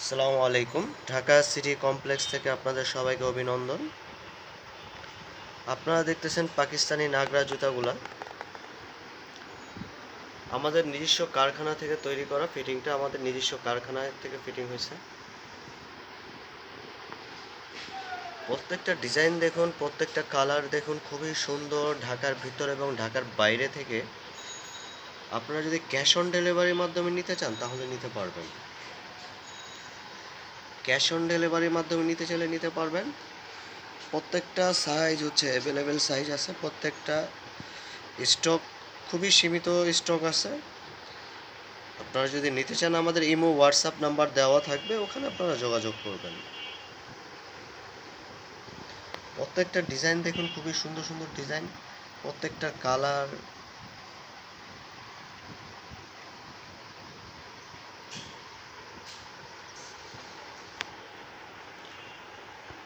আসসালামু আলাইকুম। Dhaka city complex থেকে আপনাদের সবাইকে অভিনন্দন। আপনারা দেখতেছেন পাকিস্তানি নাগরা জুতাগুলা। আমাদের নিজস্ব কারখানা থেকে তৈরি করা ফিটিংটা আমাদের নিজস্ব কারখানায় থেকে ফিটিং হয়েছে। প্রত্যেকটা ডিজাইন দেখুন, প্রত্যেকটা কালার দেখুন, খুবই সুন্দর ঢাকার ভিতর এবং ঢাকার বাইরে থেকে। আপনারা যদি ক্যাশ অন ডেলিভারির মাধ্যমে নিতে চান, তাহলে নিতে পারবেন। ক্যাশ অন ডেলিভারির মাধ্যমে নিতে চাইলে নিতে পারবেন। প্রত্যেকটা সাইজ হচ্ছে অ্যাভেলেবেল সাইজ আছে, প্রত্যেকটা স্টক খুবই সীমিত স্টক আছে। আপনারা যদি নিতে চান, আমাদের ইমো হোয়াটসঅ্যাপ নাম্বার দেওয়া থাকবে, ওখানে আপনারা যোগাযোগ করবেন। প্রত্যেকটা ডিজাইন দেখুন, খুবই সুন্দর সুন্দর ডিজাইন প্রত্যেকটা কালার